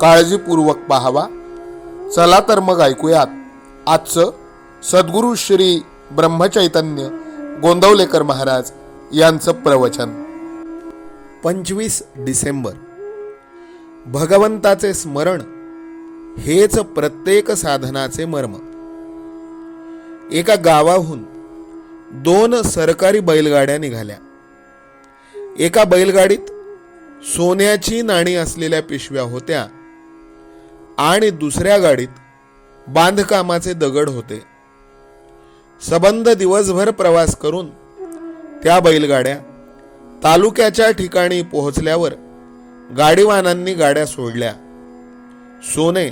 काळजीपूर्वक पाहावा. चला तर मग ऐकूयात. आजचं सद्गुरू श्री ब्रह्मचैतन्य गोंदवलेकर महाराज यांचं प्रवचन. पंचवीस डिसेंबर. भगवंताचे स्मरण हेच प्रत्येक साधनाचे मर्म. एका गावाहून दोन सरकारी बैलगाड्या निघाल्या. एका बैलगाडीत सोन्याची नाणी असलेल्या पिशव्या होत्या. आणि दुसऱ्या गाडीत बांधकामाचे दगड होते. सबंध दिवसभर प्रवास करून त्या बैलगाड्या तालुक्याच्या ठिकाणी पोहोचल्यावर गाडीवानांनी गाड्या सोडल्या. सोने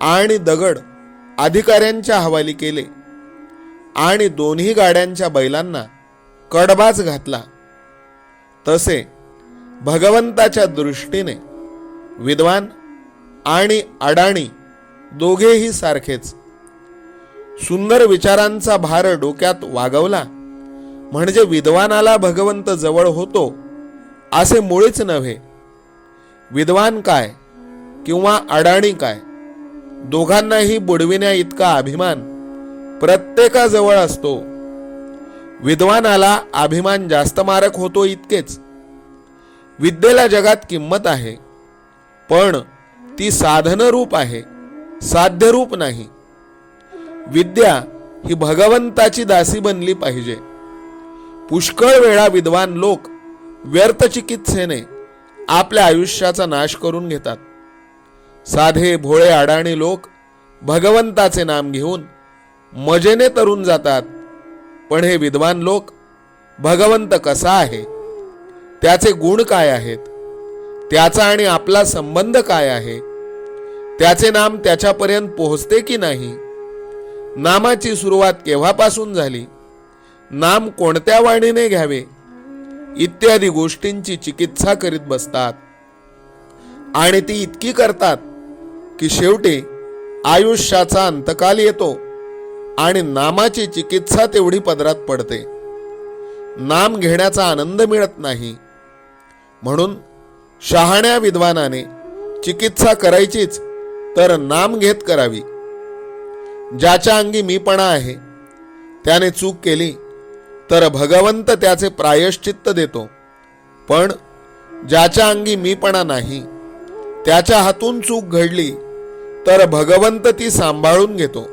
आणि दगड अधिकाऱ्यांच्या हवाली केले आणि दोन्ही गाड्यांच्या बैलांना कडबाज घातला. तसे भगवंताच्या दृष्टीने विद्वान आणि अडाणी दोघेही सारखेच. सुंदर विचारांचा भार डोक्यात वागवला. म्हणजे विद्वानाला भगवंत जवळ होतो असे मुळीच नव्हे. विद्वान काय किंवा अडाणी काय? दोघांनाही बुडविण्या इतका अभिमान प्रत्येकाजवळ असतो. विद्वानाला अभिमान जास्त मारक होतो इतकेच. विद्येला जगात किंमत आहे. पण ती साधनरूप आहे साध्यरूप नाही. विद्या ही भगवंताची दासी बनली पाहिजे. पुष्कळ वेळा विद्वान लोक व्यर्थ चिकित्सेने आपल्या आयुष्याचा नाश करून घेतात. साधे भोळे अडाणी लोक भगवंताचे नाम घेऊन मजेने तरून जातात. पण हे विद्वान लोक भगवंत कसा आहे? त्याचे गुण काय आहेत? त्याचा आणि आपला संबंध काय आहे? त्याचे नाम त्याच्यापर्यंत पोहोचते की नाही? नामाची सुरुवात केव्हापासून झाली? नाम कोणत्या वाणीने घ्यावे? इत्यादी गोष्टींची चिकित्सा करीत बसतात. आणि ती इतकी करतात की शेवटी आयुष्याचा अंतकाल येतो आणि नामाची चिकित्सा तेवढी पदरात पडते. नाम घेण्याचा आनंद मिळत नाही. म्हणून शहाण्या विद्वानाने चिकित्सा करायचीच तर नाम घेत करावी. ज्याच्या अंगी मीपणा आहे त्याने चूक केली तर भगवंत त्याचे प्रायश्चित्त देतो. पण ज्याच्या अंगी मीपणा नाही त्याच्या हातून चूक घडली तर भगवंत ती सांभाळून घेतो.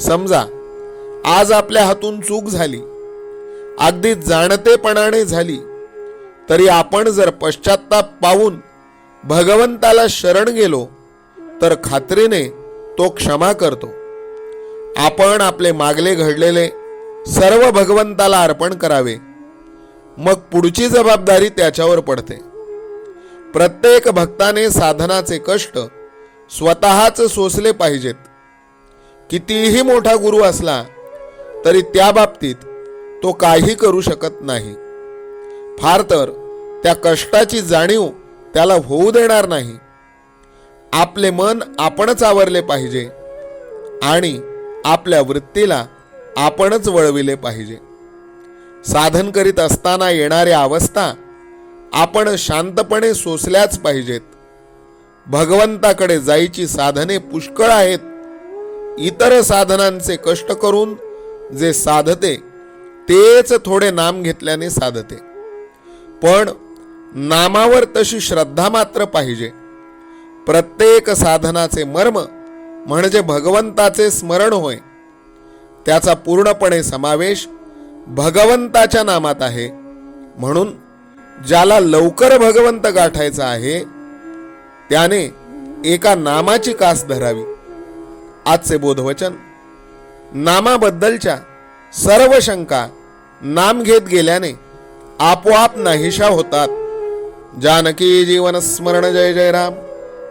समजा आज आपल्या हातून चूक झाली अगदी जाणतेपणाने झाली तरी आपण जर पश्चाताप पाहून भगवंताला शरण गेलो तर खात्रीने तो क्षमा करतो. आपण आपले मागले घडलेले सर्व भगवंताला अर्पण करावे. मग पुढची जबाबदारी त्याच्यावर पडते. प्रत्येक भक्ताने साधनाचे कष्ट स्वतःच सोसले पाहिजेत. कितीही मोठा गुरु असला तरी त्या बाबतीत तो काही करू शकत नाही. फार तर त्या कष्टाची जाणीव त्याला होऊ देणार नाही. आपले मन आपणच आवरले पाहिजे आणि आपल्या वृत्तीला आपणच वळविले पाहिजे. साधन करीत असताना येणाऱ्या अवस्था आपण शांतपणे सोसल्याच पाहिजेत. भगवंताकडे जायची साधने पुष्कळ आहेत. इतर साधनांचे कष्ट करून जे साधते तेच थोडे नाम घेतल्याने साधते. पण नामावर तशी श्रद्धा मात्र पाहिजे. प्रत्येक साधनाचे मर्म म्हणजे भगवंताचे स्मरण होय. त्याचा पूर्णपणे समावेश भगवंताच्या नामात आहे. म्हणून ज्याला लवकर भगवंत गाठायचा आहे त्याने एका नामाची कास धरावी. आजचे बोधवचन. नामाबद्दलच्या सर्व शंका नाम घेत गेल्याने आपोआप नाहीशा होतात. जानकी जीवन स्मरण जय जय राम.